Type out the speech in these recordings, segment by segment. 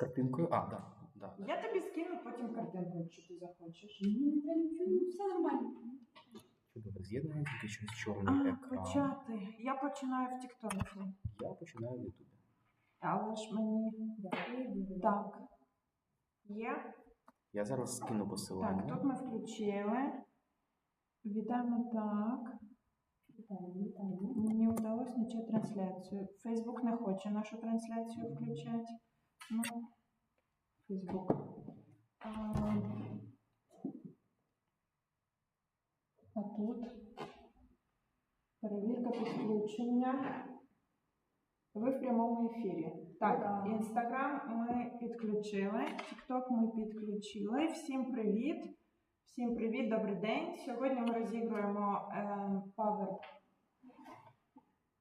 картинкою. А, так. Да, да. Я тобі скину потім картинку, якщо ти захочеш. Мені не треба нічого, все нормально. Чудово з'єднання, тільки щось чорний А, екран. почати. Я починаю в Тіктоці. Я починаю в Ютубі. Але ж мені. Так. Є? Я зараз скину посилання. Так, тут ми включили. Вітаємо так. Мені вдалося почати трансляцію. Фейсбук не хоче нашу трансляцію включати. Ну, Фейсбук. А, а тут перевірка підключення. Ви в прямому ефірі. Так, інстаграм ми підключили, Тікток ми підключили. Всім привіт! Всім привіт, добрий день. Сьогодні ми розігруємо е, Power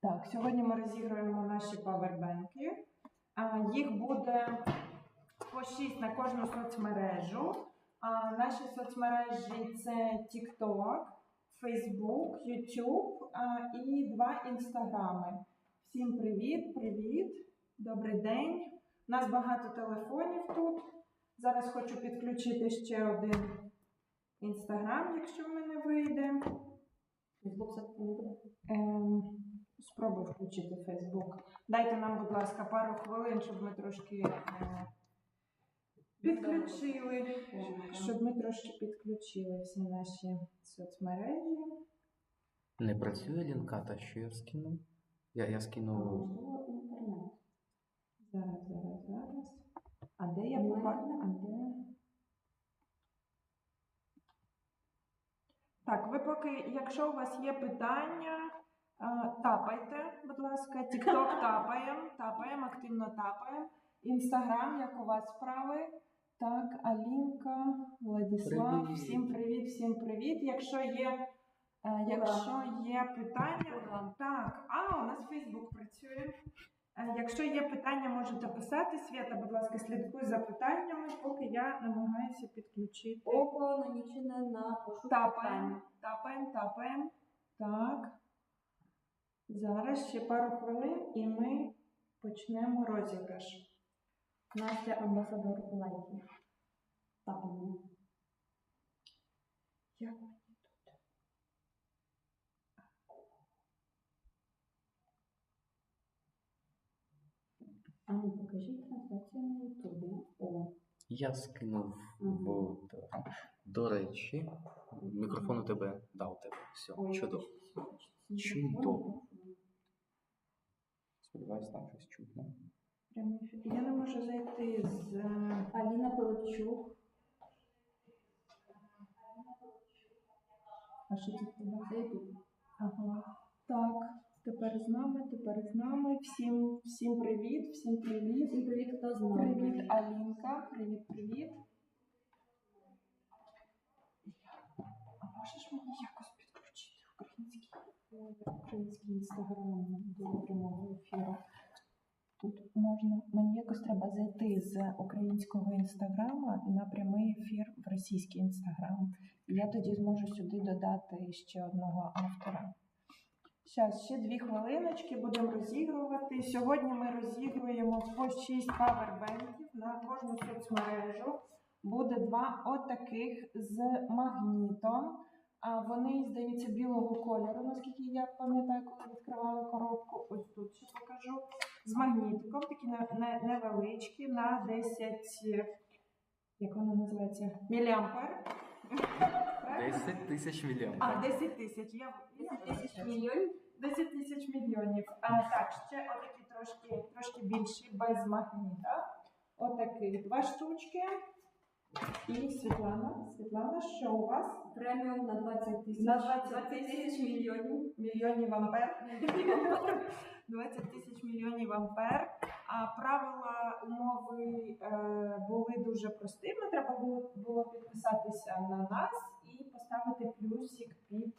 так, сьогодні ми розігруємо наші павербенки. Їх буде по 6 на кожну соцмережу. Наші соцмережі це TikTok, Facebook, YouTube і два інстаграми. Всім привіт, привіт, добрий день. У нас багато телефонів тут. Зараз хочу підключити ще один інстаграм, якщо в мене вийде. Фейсбук все не буде. Ем, спробую включити Фейсбук. Дайте нам, будь ласка, пару хвилин, щоб ми трошки е, підключили, щоб ми трошки підключили всі наші соцмережі. Не працює лінката, що я скину? Я, я скину. Можливо, інтернет. Зараз, зараз, зараз. А де я Ну. А де? Так, ви поки, якщо у вас є питання, тапайте, будь ласка, TikTok тапаємо, тапаємо, активно тапаємо. Інстаграм, як у вас справи? Так, Алінка, Владислав, Привіт. всім привіт, всім привіт. Якщо є, е, якщо є питання, так, а у нас Фейсбук працює. Е, Якщо є питання, можете писати. Свята, будь ласка, слідкуй за питаннями, поки я намагаюся підключити. Око нанічене на пошук Тапаємо, тапаємо, тапаємо. Так. Зараз ще пару хвилин і ми почнемо розіграш. Настя амбасадор лайків. Тапаємо. Як мені тут? А ну покажіть трансляцію на Ютубі. О, Я скинув в. До речі, мікрофон у тебе. Да, у тебе. Все, чудово. Чудово. Сподіваюсь, там щось чутно. Ефір. Я не можу зайти з. е, Аліна Пилипчук. А що тут тебе? Це. Ага. Так, тепер з нами, тепер з нами. Всім, всім привіт, всім привіт. Всім привіт, хто з нами. Привіт, Алінка. Привіт, привіт. А можеш мені підключити український, інстаграм до прямого ефіру? Тут можна, мені якось треба зайти з українського інстаграма на прямий ефір в російський інстаграм. Я тоді зможу сюди додати ще одного автора. Зараз ще дві хвилиночки будемо розігрувати. Сьогодні ми розігруємо по 6 павербенків на кожну соцмережу. Буде два отаких з магнітом. А вони, здається, білого кольору, наскільки я пам'ятаю, коли відкривала коробку. Ось тут ще покажу. З магнітиком, такі не- не- невеличкі, на 10, як воно називається? Міліампер. Правильно? 10 тисяч мільйонів. А, 10 тисяч. Я 10 тисяч мільйонів. 10 тисяч мільйонів. А, так, ще отакі трошки, трошки більші, без магніта. Отакі два штучки. І Світлана, Світлана, що у вас? Преміум на 20 тисяч. На 20 тисяч мільйонів. Мільйонів ампер. 20 тисяч мільйонів ампер. А правила умови е, були дуже простими. Треба було, було підписатися на нас і поставити плюсик під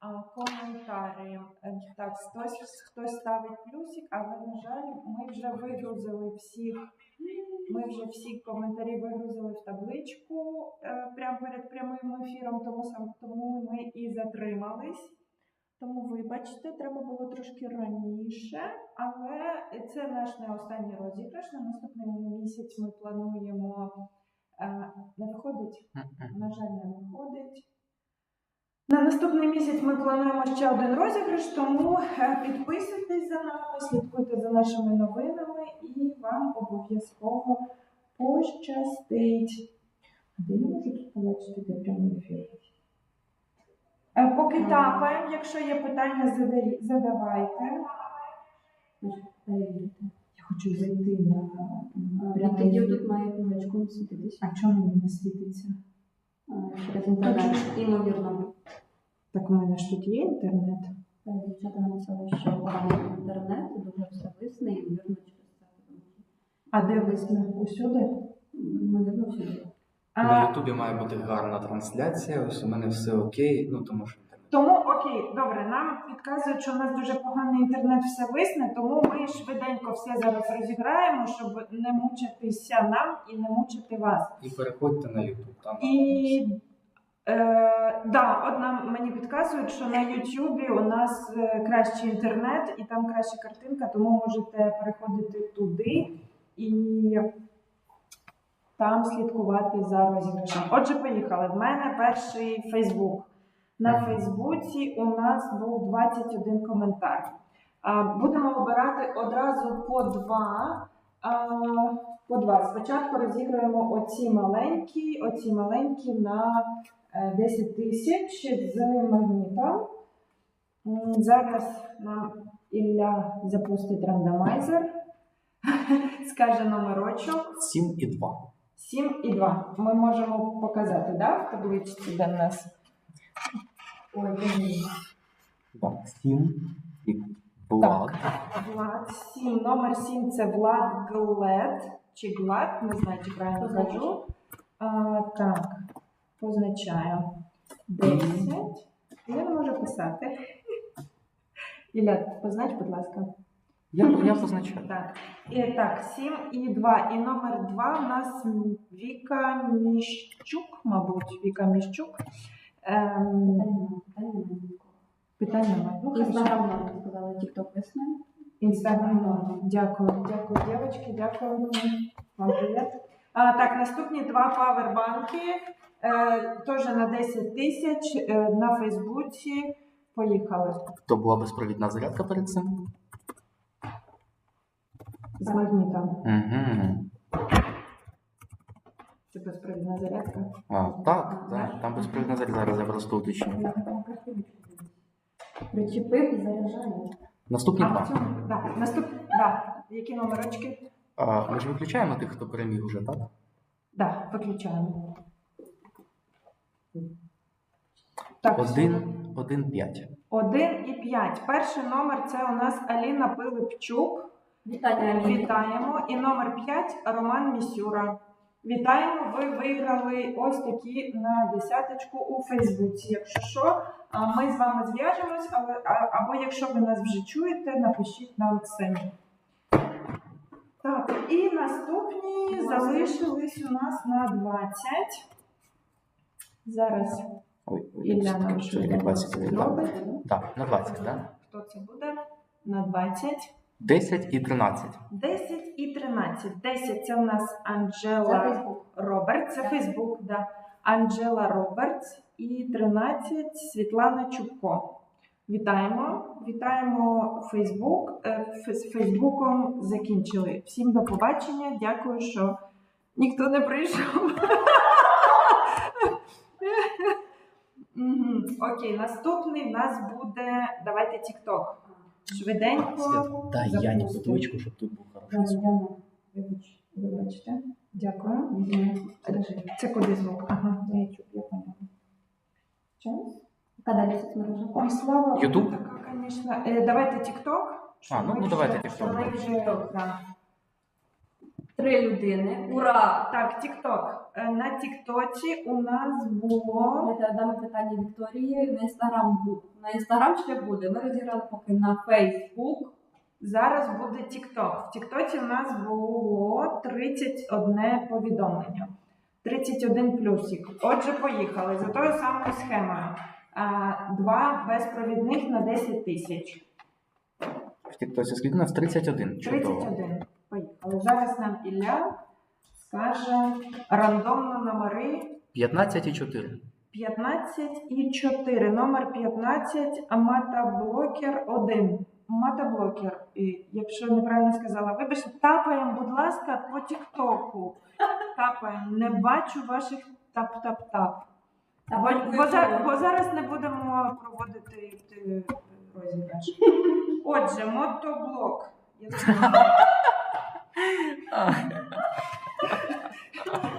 а, коментарі. Е, Так, хтось, хтось ставить плюсик, але, на жаль, ми вже вигрузили всіх. Ми вже всі коментарі вигрузили в табличку е, прямо перед прямим ефіром, тому сам тому ми і затримались. Тому, вибачте, треба було трошки раніше, але це наш не останній розіграш. На наступний місяць ми плануємо. е, Не виходить? На жаль, не виходить. На наступний місяць ми плануємо ще один розіграш, тому е, підписуйтесь за нами, слідкуйте за нашими новинами і вам обов'язково пощастить. Де я можу тут побачити, де прямий ефір? Е, Поки тапаємо, якщо є питання, задавайте. Я хочу зайти на, прямий Тоді тут має книжечком світитися А чому мені не світиться? Інтернет. Імовірно. Так у мене ж тут є інтернет. Дівчата написали, що поганий інтернет, дуже все висне, і вірно через це. А де висне? Усюди? Ймовірно, всюди. На Ютубі має бути гарна трансляція, ось у мене все окей, ну тому що інтернет. тому окей, добре, нам підказують, що у нас дуже поганий інтернет все висне, тому ми швиденько все зараз розіграємо, щоб не мучитися нам і не мучити вас. І переходьте на Ютуб. Там І е, да, от нам мені підказують, що на Ютубі у нас е, кращий інтернет і там краща картинка, тому можете переходити туди і там слідкувати за розіграшем. Отже, поїхали. В мене перший Фейсбук. На Фейсбуці у нас був 21 коментар. Будемо обирати одразу по два. По два. Спочатку розіграємо оці маленькі, оці маленькі на е, 10 тисяч з магнітом. Зараз нам Ілля запустить рандомайзер, скаже номерочок. 7 і 2. 7 і 2. Ми можемо показати, да, в табличці, де в нас. Ой, блін. Так, 7 і Влад. Влад 7. Номер 7 це Влад Глед. Чи Глад, не знаю, чи правильно кажу. А, так, позначаю. 10. Я не можу писати. Ілля, познач, будь ласка. Я, я позначаю. Так. І, так, 7 і 2. І номер 2 у нас Віка Міщук, мабуть, Віка Міщук. Ем, Питання немає. Ну, хорошо. Інстаграм норм сказали, тікток весне. Інстаграм норм. Дякую, дякую, дівчатки, дякую. Вам привіт. А, так, наступні два павербанки. Е, теж на 10 тисяч е, на Фейсбуці. Поїхали. То була безпровідна зарядка перед цим. З магнітом. Угу. Це безпровідна зарядка. А, так, так, там безпровідна зарядка. Зараз я просто уточню. Причепив і заряджає. Наступні А, в два. цьому, да, наступ, да. Які номерочки? А, ми ж виключаємо тих, хто переміг уже, так? Да, виключаємо. Так, Один, один, п'ять. 1 і 5. Перший номер це у нас Аліна Пилипчук. Вітання, Вітаємо. І номер 5 Роман Місюра. Вітаємо! Ви виграли ось такі на десяточку у Фейсбуці. Якщо що, ми з вами зв'яжемось, або якщо ви нас вже чуєте, напишіть нам самі. Так, і наступні залишились у нас на 20. Зараз Ілля нам щось чекай, 20, так. зробить. Так, на 20, так? Хто це буде? На 20. 10 і 13. 10 і 13. 10 це у нас Це Анджела Фейсбук. Робертс, це Фейсбук, да. Анджела Робертс і 13 Світлана Чубко. Вітаємо. Вітаємо Фейсбук. Е, Ф- З Фейсбуком закінчили. Всім до побачення. Дякую, що ніхто не прийшов. Мгм. Окей, наступний в нас буде. Давайте TikTok. Швиденько. Дай. Яні бутилочку, щоб тут був хороший звук. Вибачте. Дякую. Це куди звук? Ага, на YouTube, я поняла. Час? Яка далі соцмережа? Ой, слава така, конечно. Е, давайте TikTok. А, ну, ну, давайте TikTok. Три людини. Ура! Так, TikTok. Е, На TikTok у нас було. Давайте дамо питання Вікторії. На інстаграм буде. На інстаграм ще буде. Ми розіграли поки на Фейсбук. Зараз буде TikTok. В TikTok у нас було 31 повідомлення. 31 плюсик. Отже, поїхали за тою самою схемою. А, Два безпровідних на 10 тисяч. В Тіктосі скільки у нас? 31. Чудово. 31. поїхали. Зараз нам Ілля скаже рандомно номери 15 і 4. 15 і 4. Номер 15 Матаблокер 1. Матаблокер. І, Якщо неправильно сказала, вибачте, тапаємо, будь ласка, по Тіктоку. Тапаємо. Не бачу ваших тап-тап-тап. Бо, бо, за- бо зараз не будемо проводити е, розіграш. Отже, мотоблок. Я думаю,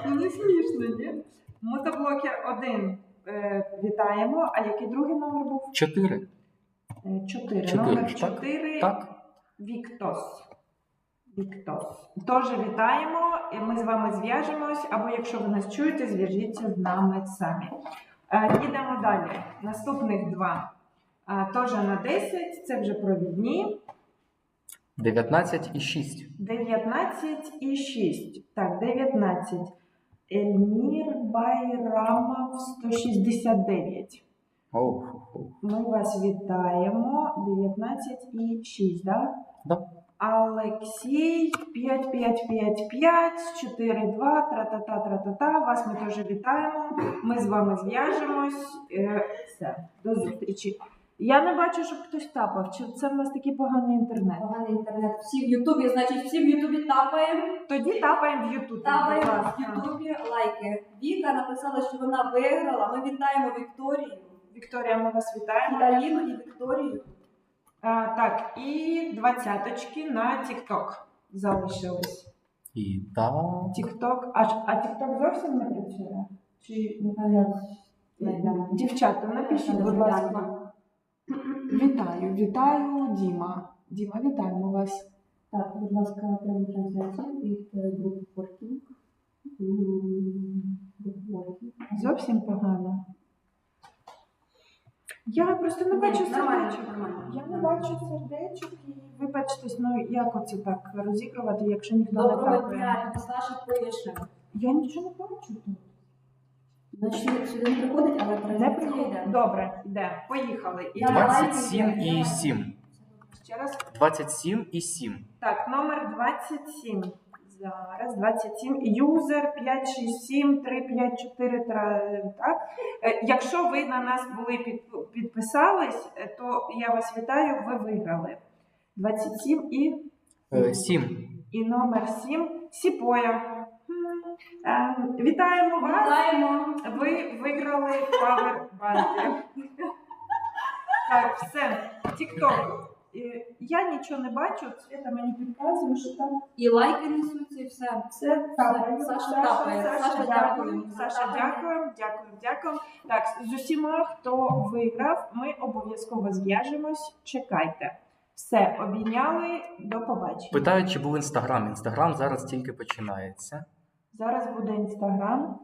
Ну, не смішно, ні? Мотоблокер 1 е, вітаємо. А який другий номер був? 4. 4. Чотири, Номер так? 4 Так? Віктос. Віктос. Теж вітаємо. і Ми з вами зв'яжемось, або якщо ви нас чуєте, зв'яжіться з нами самі. Е, Їдемо далі. Наступних два. Е, Теж на 10, це вже провідні. 19 і 6. 19 і 6. Так, 19. Ельмір Байрамов 169. Оу. Ми вас вітаємо. 19 і 6, да? Да. Олексій 5555 42 тра-та-та, тра-та-та. Вас ми теж вітаємо. Ми з вами зв'яжемось. Е, Все, до зустрічі. Я не бачу, щоб хтось тапав. Чи це в нас такий поганий інтернет? Поганий інтернет. Всі в Ютубі, значить, всі в Ютубі тапаємо. Тоді тапаємо в Ютубі. будь Тапаємо в ласка. Ютубі лайки. Віка написала, що вона виграла. Ми вітаємо Вікторію. Вікторія, ми вас вітаємо. І Аліну, і Вікторію. А, так, і двадцяточки на TikTok залишились. І так. TikTok, а, ж- а TikTok зовсім не працює? Чи дівчата, напишіть, будь ласка. Вітаю, вітаю, Діма. Діма, вітаємо вас. Так, будь ласка, прямо трансляція від е, групи Working. Зовсім погано. Я просто не бачу сердечок. Я не бачу сердечок і вибачтесь, ну як оце так розігрувати, якщо ніхто не Доброго дня, Я нічого не бачу тут. Значить, сюди не приходить, але Не йде. Добре, йде. Поїхали. І давай 27 і 7. ще раз. 27 і 7. Так, номер 27. Зараз 27. Юзер 567 354. тра- Так. Е, Якщо ви на нас були під, підписались, е, то я вас вітаю, ви виграли. 27 і, 7. і номер 7. Сіпоя. Ем, Вітаємо вас! Вітаємо. Ви виграли павербанки. Так, все. Тікток. Е, Я нічого не бачу, Свята мені підказує, що там І лайки несуться, і все. все. Саша тапає. Саша, дякую. Саша, дякую, дякую, дякую. Так, з усіма, хто виграв, ми обов'язково зв'яжемось. Чекайте. Все, обійняли, до побачення. Питають, чи був інстаграм. Інстаграм зараз тільки починається. Зараз буде інстаграм.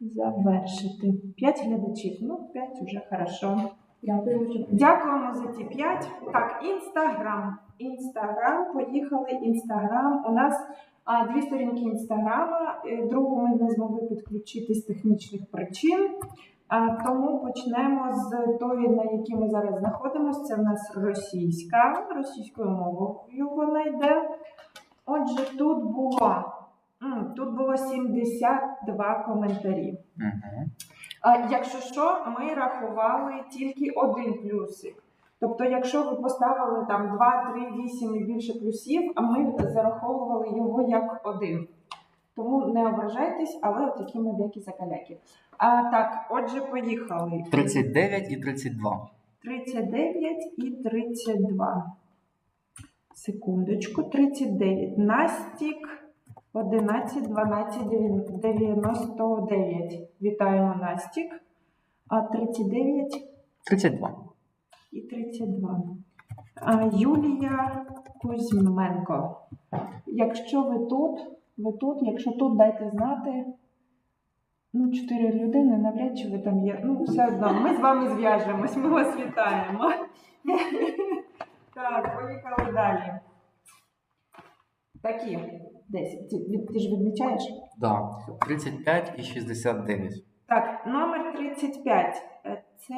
Завершити. П'ять глядачів. Ну, п'ять уже хорошо. Дякую, Дякуємо за ті 5. Так, інстаграм. Інстаграм, поїхали. Інстаграм. У нас а, дві сторінки інстаграма. Е, Другу ми не змогли підключити з технічних причин. А, тому почнемо з тої, на якій ми зараз знаходимося. Це в нас російська. Російською мовою вона йде. Отже, тут було, м, тут було 72 коментарі. Угу. А, Якщо що, ми рахували тільки один плюсик. Тобто, якщо ви поставили там 2, 3, 8 і більше плюсів, а ми зараховували його як один. Тому не ображайтесь, але от такі ми деякі закаляки. А так, отже, поїхали. 39 і 32. 39 і 32. Секундочку, 39. Настік 11, 12, 99. Вітаємо Настік. А 39 32. і 32. А, Юлія Кузьменко. Якщо ви тут, ви тут, якщо тут дайте знати. Ну, чотири людини, навряд чи ви там є. Ну, все одно, ми з вами зв'яжемось, ми вас вітаємо. Так, поїхали далі. Такі 10. Ти, ти ж відмічаєш? Так. Да. 35 і 69. Так, номер 35. Е, Це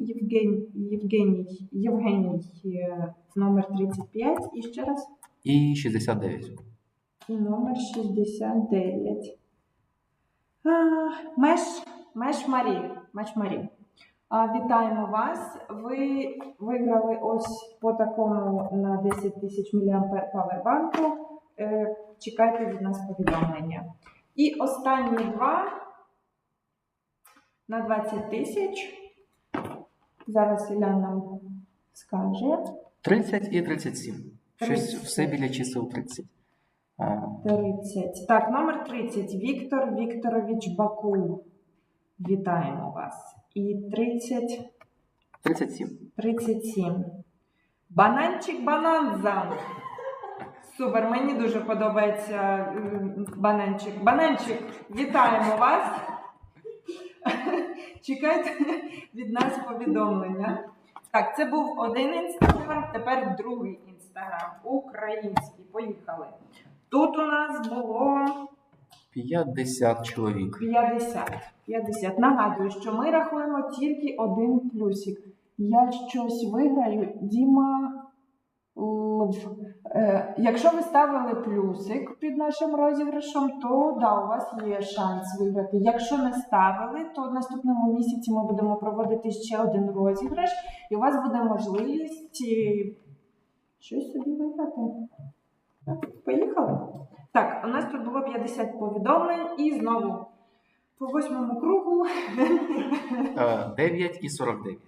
Євгеній, Євгеній, Євгеній, номер 35. І ще раз І 69. і номер 69. А, Меш, Меш Марі. Меш Марі. А, вітаємо вас. Ви виграли ось по такому на 10 тисяч мА павербанку. Е, чекайте від нас повідомлення. І останні два на 20 тисяч. Зараз Ілля нам скаже. 30 і 37. Щось все біля чисел 30. 30. Так, номер 30. Віктор Вікторович Бакул. Вітаємо вас. І 30, 37. 37. Бананчик Бананза. Супер, мені дуже подобається м, бананчик. Бананчик, вітаємо вас. Чекайте від нас повідомлення. Так, це був один інстаграм, тепер другий інстаграм. Український. Поїхали. Тут у нас було 50 чоловік. 50. 50. Нагадую, що ми рахуємо тільки один плюсик. Я щось виграю, Діма. Е, якщо ви ставили плюсик під нашим розіграшем, то да, у вас є шанс виграти. Якщо не ставили, то в наступному місяці ми будемо проводити ще один розіграш, і у вас буде можливість е, щось собі виграти. Поїхали. Так, у нас тут було 50 повідомлень і знову по восьмому кругу. Е, 9 і 49.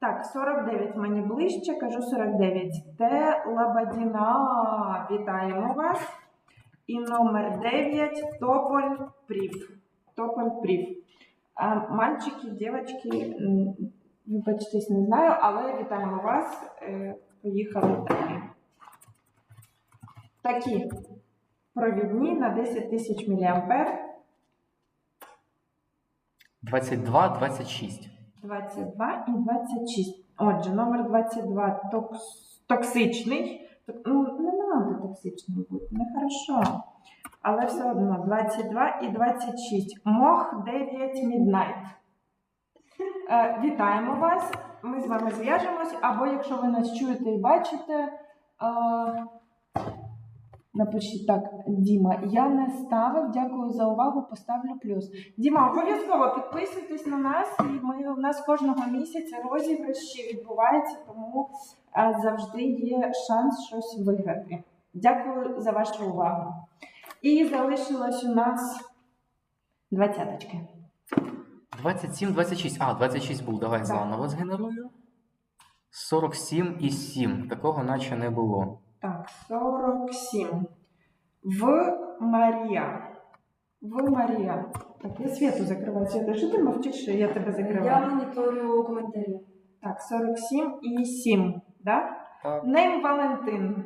Так, 49 мені ближче, кажу 49. Те Лабадіна. Вітаємо вас. І номер 9 Тополь Прів. Тополь Прів. Мальчики, дівчатки, вибачтесь, не знаю, але вітаємо вас. Е, Поїхали далі. Такі провідні на 10 тисяч мА. 22, 26. 22 і 26. Отже, номер 22 токс... токсичний. Ток- Ну, не треба токсичним бути, нехорошо. Але все одно 22 і 26. Мох 9 Midnight. Е, вітаємо вас. Ми з вами зв'яжемось. Або якщо ви нас чуєте і бачите, е, напишіть так, Діма, я не ставив, дякую за увагу, поставлю плюс. Діма, обов'язково підписуйтесь на нас. І ми у нас кожного місяця розіграші відбуваються, тому е, завжди є шанс щось виграти. Дякую за вашу увагу. І залишилось у нас двадцяточки. 27, 26. А, 26 був. Давай заново згенерую. 47 і 7. Такого наче не було. Так, 47. В Марія. В Марія. Так, я світу закриваю. Свята, що ти мовчиш, що я тебе Я моніторю коментарі. Так, 47 і 7. Да? Так. Нейм Валентин.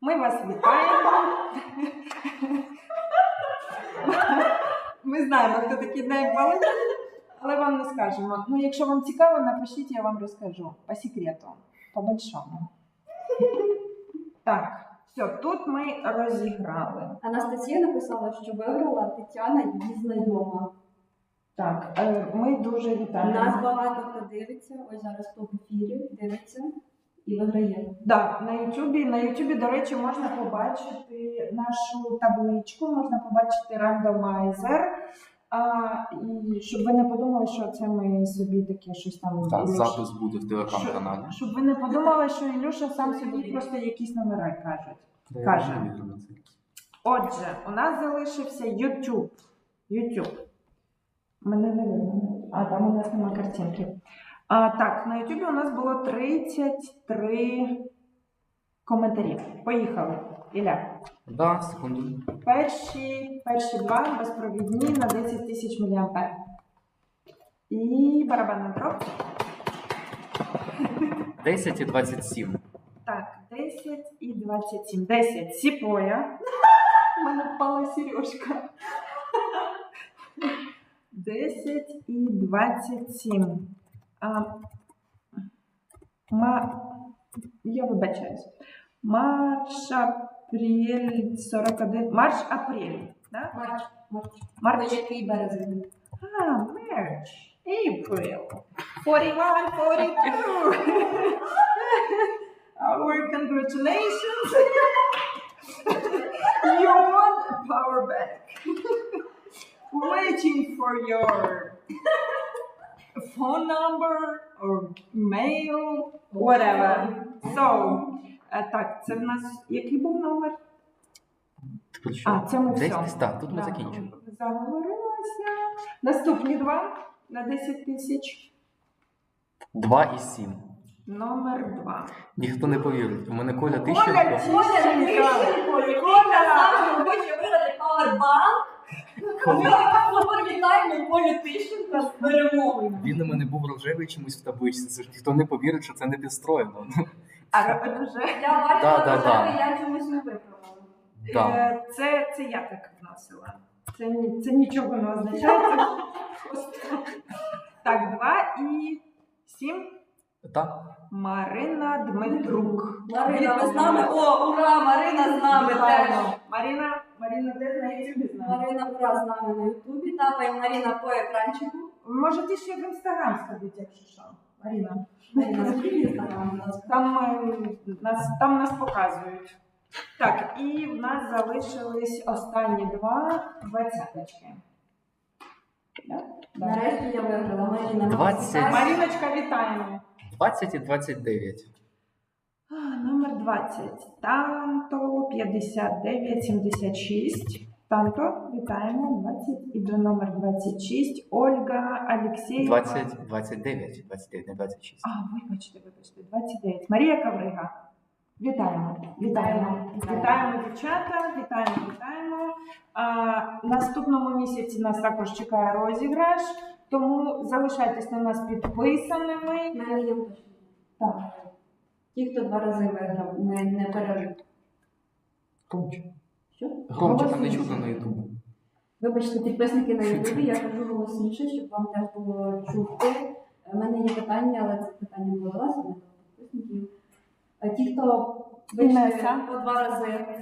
Ми вас вітаємо. Ми знаємо, хто такий Нейм Валентин, але вам не скажемо. Ну, якщо вам цікаво, напишіть, я вам розкажу. По секрету. По большому. Так, все, тут ми розіграли. Анастасія написала, що виграла Тетяна її знайома. Так, е, ми дуже Нас багато хто дивиться, ось зараз хто в ефірі дивиться і виграє. Да, на Ютубі, на Ютубі, до речі, можна побачити нашу табличку, можна побачити рандомайзер. А, і щоб ви не подумали, що це ми собі таке щось там. Так, Ілюш- запис буде в телеграм-каналі. Щоб ви не подумали, що Ілюша сам собі просто якісь номери я Каже. Отже, у нас залишився YouTube. YouTube. Мене не видно. А там у нас нема картинки. А, так, на YouTube у нас було 33 коментарі. Поїхали. Ілля. Да, секунду. Перші, перші два безпровідні на 10 тисяч мА. І барабанна дроп. 10 і 27. Так, 10 і 27. 10. Сіпоя. У мене впала сережка. 10 і 27. А, ма... Я вибачаюсь. Марш апрель 41. Марш апрель. Да? Марч, Марч. Марч. Ой, який березень. Ah, March, April, 41, 42. Our congratulations. you want a power bank. Waiting for your phone number or mail, whatever. So, е, так, це в нас який був номер? А, це ми Десь все. так, тут ми закінчимо. Заговорилася. Наступні два на 10 тисяч. Два і сім. Номер два. Ніхто не повірить. У мене Коля Коля, Тищенко. Тищенко. Коля сам хоче виграти павербанк. Ми привітаємо Колю Тищенка з перемогою. Він у мене був рожевий чомусь в табличці. Це ж ніхто не повірить, що це не підстроєно. А вже Я бачила Да, да, да. я чомусь не виправила. Да. Е, Це, це я так вносила. Це, ні- це нічого не означає. Це просто... Так, два і сім. Так? Марина Дмитрук. Марина, ви з нами? О, ура! Марина з нами теж. Марина, Марина теж на ютубі з нами. Марина ура з нами на Ютубі. Тапаємо Маріна по екранчику. Можете ще в інстаграм сходити, якщо що. Марина. Ласка. Там, е, нас, там нас показують. Так, і в нас залишились останні два двадцяточки. Да? Нарешті я виграла. Маріна, Двадцять. Маріна. Маріночка, вітаємо. 20 і 29. А, Номер 20. Танто 5976. Танто, вітаємо. 20 і до номер 26. Ольга Алексєєва. 20, 29. 29, не 26. А, вибачте, вибачте, 29. Марія Каврига. Вітаємо. Вітаємо. Вітаємо. Дівчата. Вітаємо, вітаємо. А, наступному місяці нас також чекає розіграш, тому залишайтесь на нас підписаними. Ми їм. Так. Ті, хто два рази виграв, ми не пережив. Громче. Що? Громче, там не чутно на ютубу. Вибачте, підписники на Ютубі, я кажу голосніше, щоб вам теж було чути. У мене є питання, але це питання було до вас, а не до підписників. Ті, хто вийшли по два рази, е,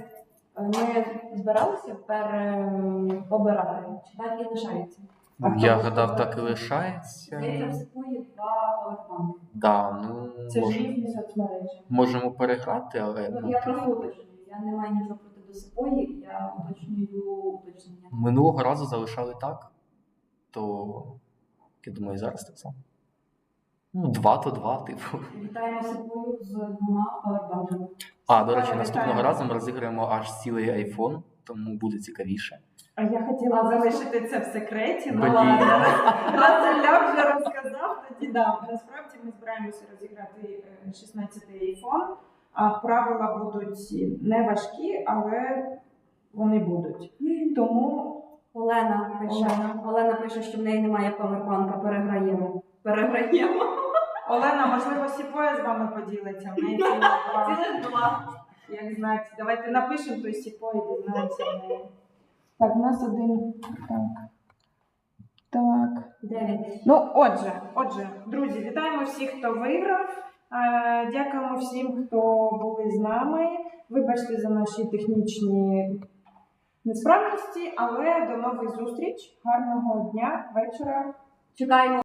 ми збиралися переобирати, чи так і лишається? А Я гадав, так і лишається. Здається, в секунді два павербанки. Да, ну, Це ж мож- різні соцмережі. можемо переграти, але Ну, ну, я просто. Я не маю нічого проти до я уточнюю уточнення. минулого разу залишали так, то я думаю, і зараз так само. Ну, два то два, типу. Вітаємо сипою з двома павербанками. А, до речі, наступного разу ми розіграємо аж цілий айфон, тому буде цікавіше. А я хотіла залишити це в секреті, ну ладно. Раз Ілля вже розказав, тоді да. Насправді ми збираємося розіграти е, 16-й iPhone, а правила будуть не важкі, але вони будуть. Тому Олена пише, Олена. Олена. пише, що в неї немає павербанка, переграємо. Переграємо. Олена, можливо, Сіпоя з вами поділиться. В неї цілих два. Цілих два. Як знати, давайте напишемо той Сіпої, дізнаємося в неї. Так, у нас один. Так. Так. Дев'ять. Ну, отже, отже, друзі, вітаємо всіх, хто виграв. Е, Дякуємо всім, хто були з нами. Вибачте за наші технічні несправності, але до нових зустріч. Гарного дня, вечора. Чекаємо